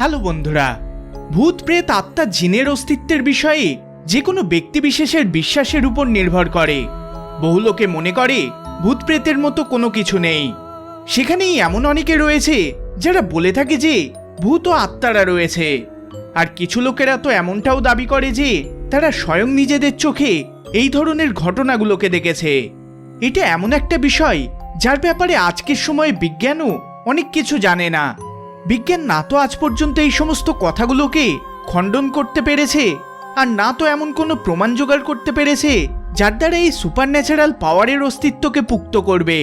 Hello বন্ধুরা ভূত প্রেত আত্মা জিনের অস্তিত্বের বিষয়ে যে কোনো ব্যক্তিবিশেষের বিশ্বাসের উপর নির্ভর করে। বহু লোকে মনে করে ভূত প্রেতের মতো কোনো কিছু নেই। সেখানেই এমন অনেকে রয়েছে, যারা বলে থাকে যে, ভূত ও আত্মারা রয়েছে। আর কিছু লোকেরা তো এমনটাও দাবি করে যে, তারা স্বয়ং নিজেদের চোখে এই ধরনের ঘটনাগুলোকে দেখেছে। এটা এমন একটা বিষয়, যার ব্যাপারে আজকের সময়ে বিজ্ঞানও অনেক কিছু জানে না। বিজ্ঞান না তো আজ পর্যন্ত এই সমস্ত কথাগুলোকে খণ্ডন করতে পেরেছে, আর না তো এমন কোনো প্রমাণ জোগাড় করতে পেরেছে যার দ্বারা এই সুপার ন্যাচারাল পাওয়ারের অস্তিত্বকে পুক্ত করবে।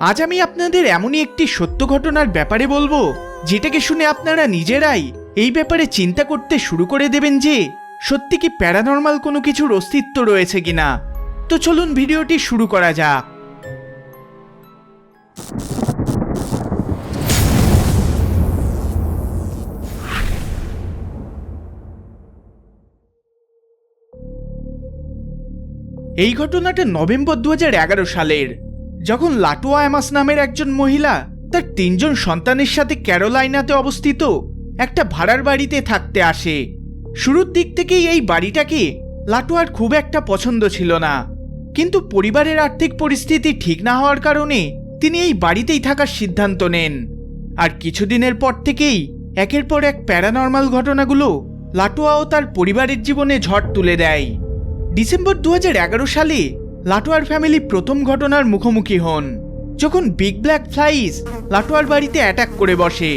আজ আমি আপনাদের এমনই একটি সত্য ঘটনার ব্যাপারে বলব, যেটাকে শুনে আপনারা নিজেরাই এই ব্যাপারে চিন্তা করতে শুরু করে দেবেন যে, সত্যি কি প্যারানর্মাল কোনো কিছুর অস্তিত্ব রয়েছে কিনা। তো চলুন ভিডিওটি শুরু করা যাক। এই ঘটনাটা নভেম্বর দু হাজার এগারো সালের। যখন লাটোয়া অ্যামাস নামের একজন মহিলা তার তিনজন সন্তানের সাথে ক্যারোলাইনাতে অবস্থিত একটা ভাড়ার বাড়িতে থাকতে আসে। শুরুর দিক থেকেই এই বাড়িটাকে লাটোয়ার খুব একটা পছন্দ ছিল না। কিন্তু পরিবারের আর্থিক পরিস্থিতি ঠিক না হওয়ার কারণে তিনি এই বাড়িতেই থাকার সিদ্ধান্ত নেন। আর কিছুদিনের পর থেকেই একের পর এক প্যারানর্মাল ঘটনাগুলো লাটোয়া ও তার পরিবারের জীবনে ঝড় তুলে দেয়। ডিসেম্বর দু হাজার এগারো সালে লাটোয়ার ফ্যামিলি প্রথম ঘটনার মুখোমুখি হন। যখন বিগ ব্ল্যাক ফ্লাইস লাটোয়ার বাড়িতে অ্যাটাক করে বসে,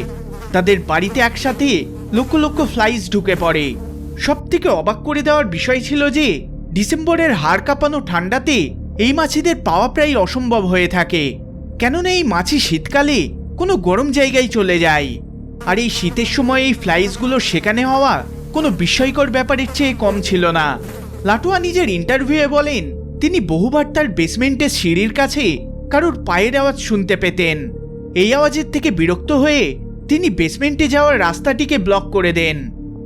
তাদের বাড়িতে একসাথে লক্ষ লক্ষ ফ্লাইস ঢুকে পড়ে। সব থেকে অবাক করে দেওয়ার বিষয় ছিল যে, ডিসেম্বরের হাড় কাঁপানো ঠান্ডাতে এই মাছিদের পাওয়া প্রায় অসম্ভব হয়ে থাকে। কেননা এই মাছি শীতকালে কোনো গরম জায়গায় চলে যায়। আর এই শীতের সময় এই ফ্লাইসগুলো সেখানে হওয়া কোনো বিস্ময়কর ব্যাপারের চেয়ে কম ছিল না। লাটোয়া নিজের ইন্টারভিউয়ে বলেন, তিনি বহুবার তার বেসমেন্টের সিঁড়ির কাছে কারোর পায়ের আওয়াজ শুনতে পেতেন। এই আওয়াজের থেকে বিরক্ত হয়ে তিনি বেসমেন্টে যাওয়ার রাস্তাটিকে ব্লক করে দেন।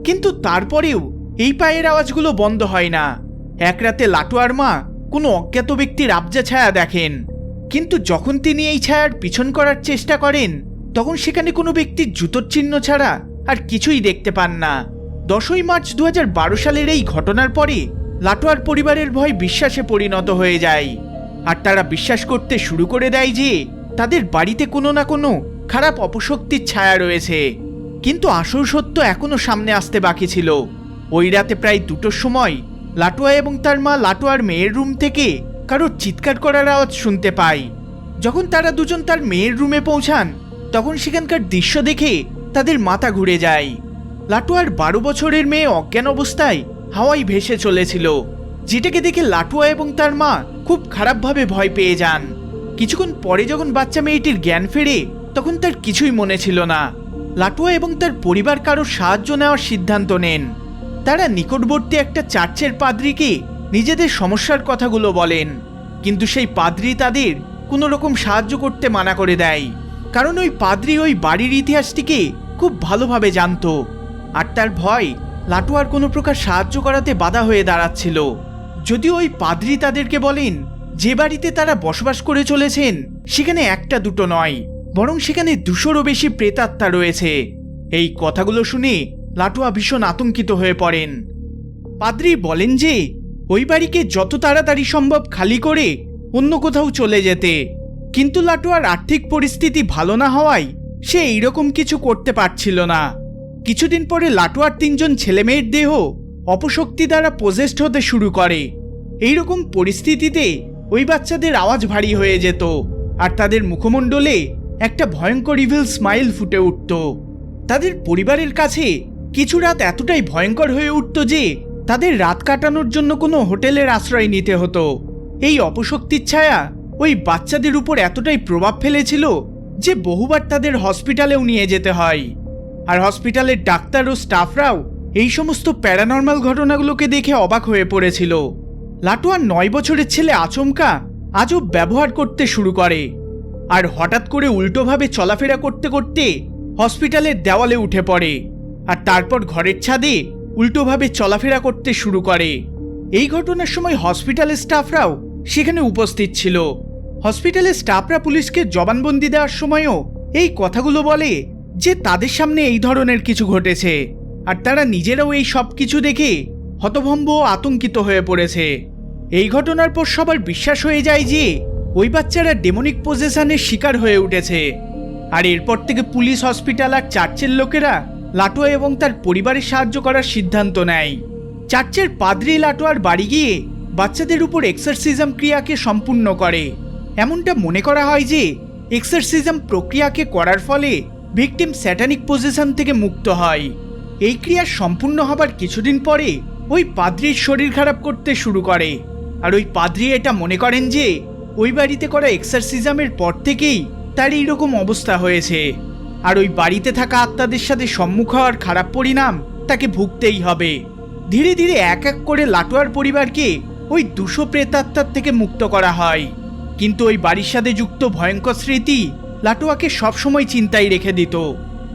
কিন্তু তারপরেও এই পায়ের আওয়াজগুলো বন্ধ হয় না। এক রাতে লাটোয়ার মা কোনো অজ্ঞাত ব্যক্তির আবজা ছায়া দেখেন। কিন্তু যখন তিনি এই ছায়ার পিছন করার চেষ্টা করেন, তখন সেখানে কোনো ব্যক্তির জুতোর চিহ্ন ছাড়া আর কিছুই দেখতে পান না। দশই মার্চ দু হাজার বারো সালের এই ঘটনার পরে লাটোয়ার পরিবারের ভয় বিশ্বাসে পরিণত হয়ে যায়। আর তারা বিশ্বাস করতে শুরু করে দেয় যে, তাদের বাড়িতে কোনো না কোনো খারাপ অপশক্তির ছায়া রয়েছে। কিন্তু আসল সত্য এখনও সামনে আসতে বাকি ছিল। ওই রাতে প্রায় দুটোর সময় লাটোয়া এবং তার মা লাটোয়ার মেয়ের রুম থেকে কারোর চিৎকার করার আওয়াজ শুনতে পায়। যখন তারা দুজন তার মেয়ের রুমে পৌঁছান, তখন সেখানকার দৃশ্য দেখে তাদের মাথা ঘুরে যায়। লাটোয়ার বারো বছরের মেয়ে অজ্ঞান অবস্থায় হাওয়াই ভেসে চলেছিল, যেটাকে দেখে লাটুয়া এবং তার মা খুব খারাপভাবে ভয় পেয়ে যান। কিছুক্ষণ পরে যখন বাচ্চা মেয়েটির জ্ঞান ফেরে, তখন তার কিছুই মনে ছিল না। লাটুয়া এবং তার পরিবার কারোর সাহায্য নেওয়ার সিদ্ধান্ত নেন। তারা নিকটবর্তী একটা চার্চের পাদ্রিকে নিজেদের সমস্যার কথাগুলো বলেন, কিন্তু সেই পাদ্রি তাদের কোনো রকম সাহায্য করতে মানা করে দেয়, কারণ ওই পাদ্রি ওই বাড়ির ইতিহাসটিকে খুব ভালোভাবে জানতো। আর তার ভয় লাটুয়ার কোনো প্রকার সাহায্য করাতে বাধা হয়ে দাঁড়াচ্ছিল। যদিও ওই পাদ্রি তাদেরকে বলেন, যে বাড়িতে তারা বসবাস করে চলেছেন, সেখানে একটা দুটো নয়, বরং সেখানে দুশোরও বেশি প্রেতাত্মা রয়েছে। এই কথাগুলো শুনে লাটুয়া ভীষণ আতঙ্কিত হয়ে পড়েন। পাদ্রি বলেন যে, ওই বাড়িকে যত তাড়াতাড়ি সম্ভব খালি করে অন্য কোথাও চলে যেতে। কিন্তু লাটুয়ার আর্থিক পরিস্থিতি ভালো না হওয়ায় সে এইরকম কিছু করতে পারছিল না। কিছুদিন পরে লাটুয়ার তিনজন ছেলেমেয়ের দেহ অপশক্তি দ্বারা পজেস্ট হতে শুরু করে। এইরকম পরিস্থিতিতে ওই বাচ্চাদের আওয়াজ ভারী হয়ে যেত আর তাদের মুখমণ্ডলে একটা ভয়ঙ্কর ইভিল স্মাইল ফুটে উঠত। তাদের পরিবারের কাছে কিছু রাত এতটাই ভয়ঙ্কর হয়ে উঠত যে তাদের রাত কাটানোর জন্য কোনো হোটেলের আশ্রয় নিতে হতো। এই অপশক্তির ছায়া ওই বাচ্চাদের উপর এতটাই প্রভাব ফেলেছিল যে বহুবার তাদের হসপিটালেও নিয়ে যেতে হয়। আর হসপিটালের ডাক্তার ও স্টাফরাও এই সমস্ত প্যারানর্মাল ঘটনাগুলোকে দেখে অবাক হয়ে পড়েছিল। লাটুয়ার নয় বছরের ছেলে আচমকা আজও ব্যবহার করতে শুরু করে। আর হঠাৎ করে উল্টোভাবে চলাফেরা করতে করতে হসপিটালের দেওয়ালে উঠে পড়ে আর তারপর ঘরের ছাদে উল্টোভাবে চলাফেরা করতে শুরু করে। এই ঘটনার সময় হসপিটালের স্টাফরাও সেখানে উপস্থিত ছিল। হসপিটালের স্টাফরা পুলিশকে জবানবন্দি দেওয়ার সময়ও এই কথাগুলো বলে যে তাদের সামনে এই ধরনের কিছু ঘটেছে, আর তারা নিজেরাও এই সব কিছু দেখে হতভম্ব আতঙ্কিত হয়ে পড়েছে। এই ঘটনার পর সবার বিশ্বাস হয়ে যায় যে ওই বাচ্চারা ডেমনিক পজেশনের শিকার হয়ে উঠেছে। আর এরপর থেকে পুলিশ হসপিটাল আর চার্চের লোকেরা লাটোয়া এবং তার পরিবারের সাহায্য করার সিদ্ধান্ত নেয়। চার্চের পাদ্রি লাটোয়ার বাড়ি গিয়ে বাচ্চাদের উপর এক্সারসিজম ক্রিয়াকে সম্পূর্ণ করে। এমনটা মনে করা হয় যে এক্সারসিজম প্রক্রিয়াকে করার ফলে ভিকটিম স্যাটানিক পজিশন থেকে মুক্ত হয়। এই ক্রিয়া সম্পূর্ণ হবার কিছুদিন পরে ওই পাদ্রির শরীর খারাপ করতে শুরু করে। আর ওই পাদ্রি এটা মনে করেন যে ওই বাড়িতে করা এক্সারসিজমের পর থেকেই তার এইরকম অবস্থা হয়েছে। আর ওই বাড়িতে থাকা আত্মাদের সাথে সম্মুখ হওয়ার খারাপ পরিণাম তাকে ভুগতেই হবে। ধীরে ধীরে এক এক করে লাটোয়ার পরিবারকে ওই দুশো প্রেতাত্মার থেকে মুক্ত করা হয়। কিন্তু ওই বাড়ির সাথে যুক্ত ভয়ঙ্কর স্মৃতি লাটোয়াকে সবসময় চিন্তায় রেখে দিত।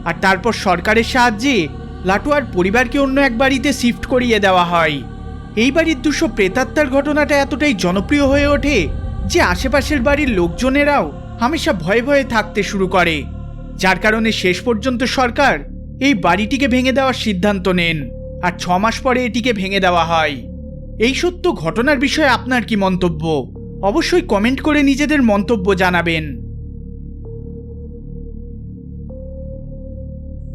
আর তারপর সরকারের সাহায্যে লাটুয়ার পরিবারকে অন্য এক বাড়িতে শিফট করিয়ে দেওয়া হয়। এই বাড়ির দুশো প্রেতাত্মার ঘটনাটা এতটাই জনপ্রিয় হয়ে ওঠে যে আশেপাশের বাড়ির লোকজনেরাও হামেশা ভয়ে ভয়ে থাকতে শুরু করে। যার কারণে শেষ পর্যন্ত সরকার এই বাড়িটিকে ভেঙে দেওয়ার সিদ্ধান্ত নেন আর ছ মাস পরে এটিকে ভেঙে দেওয়া হয়। এই সত্য ঘটনার বিষয়ে আপনার কি মন্তব্য? অবশ্যই কমেন্ট করে নিজেদের মন্তব্য জানাবেন।